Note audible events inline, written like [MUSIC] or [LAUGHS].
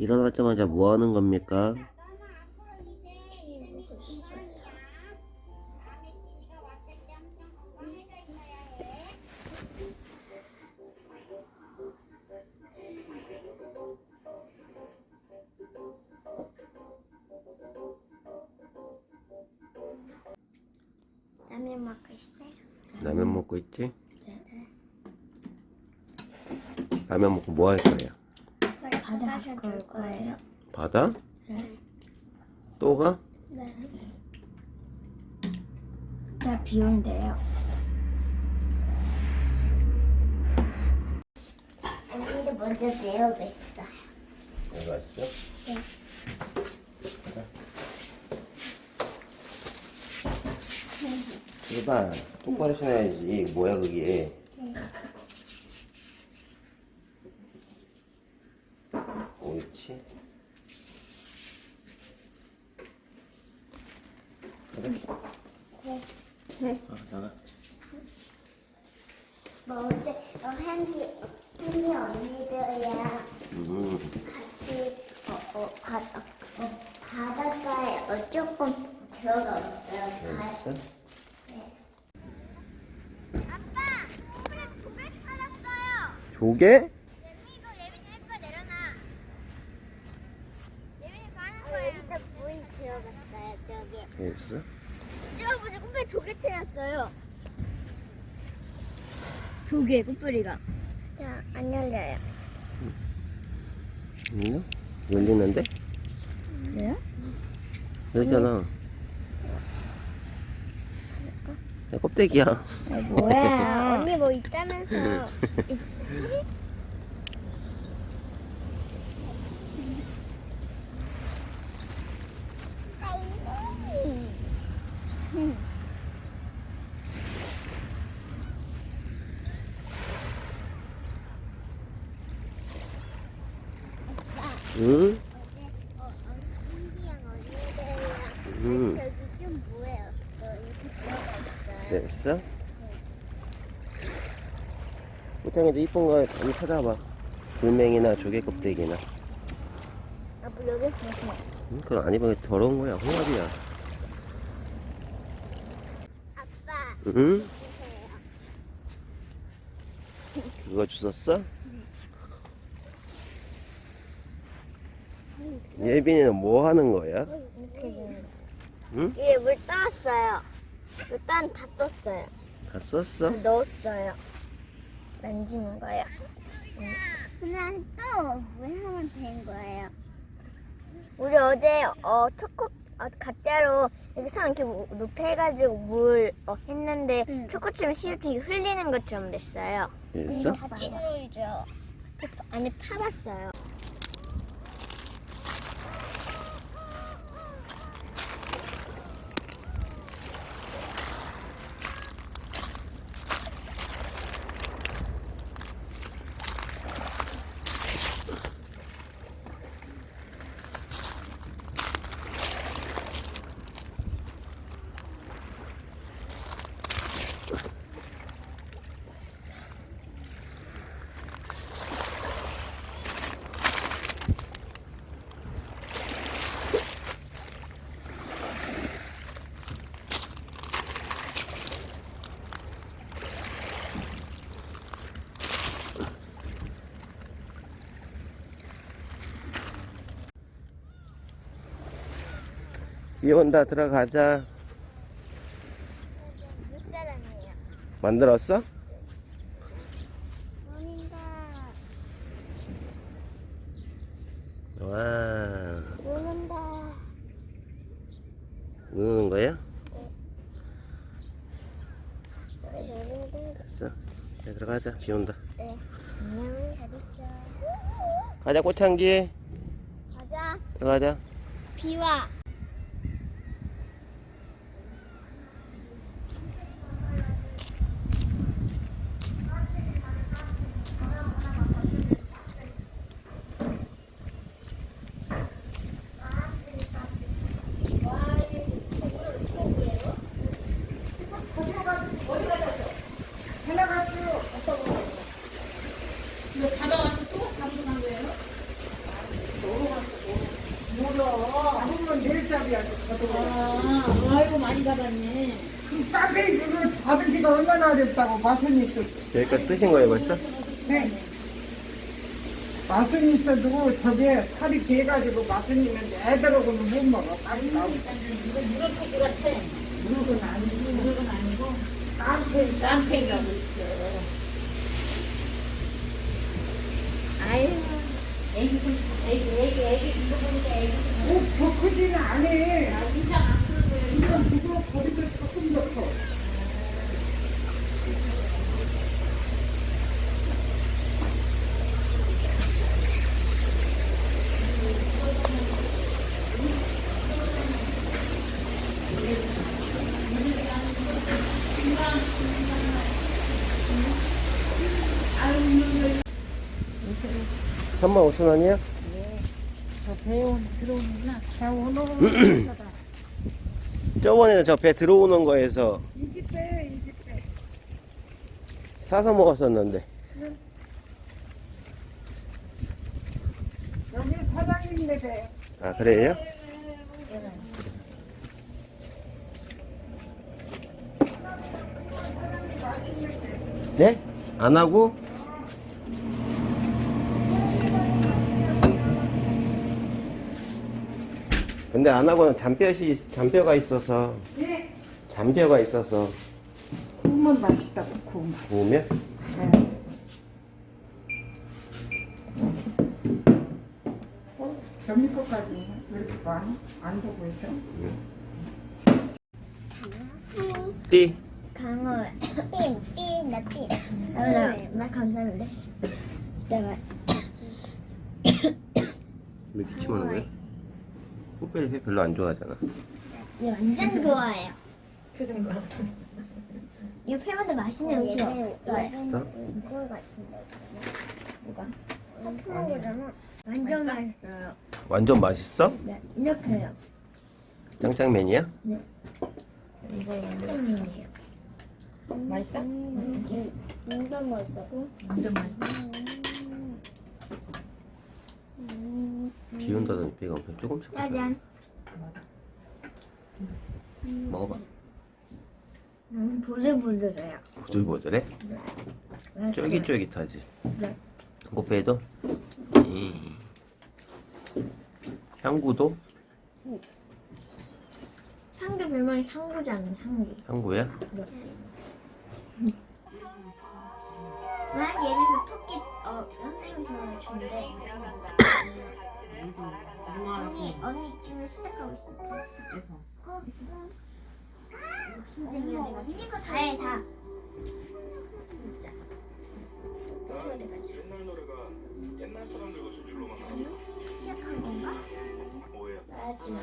일어나자마자 뭐 하는 겁니까? 라면 먹고 있어요. 라면 먹고 있지? 라면 먹고 뭐 할 거예요? 바다 갈 거예요. 바다? 네. 또 가? 네. 나 비 온대요. 언니도 먼저 있어. 내가 있어? 네. 이봐 똑바로 신어야지 뭐야 그게 옳지 가자 아, 나가 뭐 어제 어, 한디 한디 언니들이랑 음, 같이 어, 어, 바, 어, 어, 바닷가에 어, 조금 들어갔어요. 바, 됐어? 아빠, 그래 고개 찾았어요. 조개? 예민이 이거 예민이 할 거야 내려놔. 예민이 가는 거야. 여기다 물이 들어갔어요 저기. 됐어? 제가 보니 꿈에 조개 찾았어요. 조개 꽃뿌리가. 야, 안 열려요. 이거? 열리는데? 그래요? 열잖아 야, 껍데기야 뭐야? [LAUGHS] 언니 뭐 있다면서. [LAUGHS] 응? 응 저기 좀 뭐예요? 됐어? 꽃장이도 이쁜 거 한번 찾아봐 돌멩이나 조개 껍데기나 아, 뭐 여기 보세요. 응? 그건 안 입으면 더러운 거야 홍합이야 아빠, 응? 그거 주웠어? 예빈이는 뭐 하는 거야? 응? 위에 물 떠왔어요. 일단 다 썼어요. 다 썼어? 넣었어요. 만지는 거예요. 그냥 또물 하면 된 거예요. 우리 어제 어 초코 어, 가짜로 여기서 이렇게 뭐 높이 해가지고 물 어, 했는데 초코처럼 시럽이 흘리는 것처럼 됐어요. 됐어? 치료이죠. 안에 파봤어요. 비 온다 들어가자. 만들었어? 와 오는다. 우는 거야? 네. 됐어 네, 들어가자 비 온다 네. 안녕. 잘 있어. 가자 꽃향기 가자. 들어가자 비와. 이거 잡아가지고 또 가지고 간 거예요? 많이 받았네. 그 카페 그걸 받을지가 얼마나 어렵다고 맛은 있어. 여기까지 뜨신 거예요 벌써? 네. 맛은 있어도 저게 살이 돼가지고 맛은 있는데 애들하고는 못 먹어. 맛이 나고. 이거 무릎 같아. 무릎은 아니고 무릎은 아니고 깡패. 깜팽이라고 있어. 아유, 애기 손, 애기, 애기, 애기 이거 보니까 애기 손. 어, 더 크지는 않아. 아, 진짜 안 크고요. 이건 그 거 거리도 조금 더 커. 삼만 5천 원이야? 저 배운 들어오는구나. 배우는 [CLEARS THROAT] 저번에 저배 들어오는 거에서. 사서 먹었었는데 여기 사장님네 배. 아 그래요? 사장님 맛있는 배. 네? 안 하고? 근데 안 하고는 잔뼈시 잔뼈가 있어서 예. 잔뼈가 있어서 구우면 맛있다고 구우면. 구우면 네. 어? 점심 거까지 왜 이렇게 많아? 안 보고 있어? 띠 강어 삐삐나 삐. 나나 감사합니다. [COUGHS] 이따가 왜 기침하는 거야? [COUGHS] 꽃배를 회 별로 안 좋아하잖아. 얘 완전 좋아해요. 표정 봐. 이 회보다 맛있는 음식 없어요. 있어? 그거 같은데. 뭐가? 커피만 거잖아. 완전 맛있어요. 완전 맛있어? 네, 이렇게요. 짱짱맨이야? 이거 완전이에요. 맛있어? 완전 맛있다고? 완전 맛있어. 비 온다더니 배가 엄청 조금씩. 짜잔. 먹어봐. 음, 보들보들해요. 보들보들해? 맛있어요. 쫄깃쫄깃하지? 네. 꽃배도? 이. 향구도? 향기 별명이 향구잖아, 향기. 향구야? 만약 예를 들어 토끼, 어, 선생님 전화 준대. 언니 언니 지금 시작하고 있어. 그래서 심장이야 언니가 다해 다. 옛날 사람들 것인 줄로만 시작한 건가? 오해야. 마지막.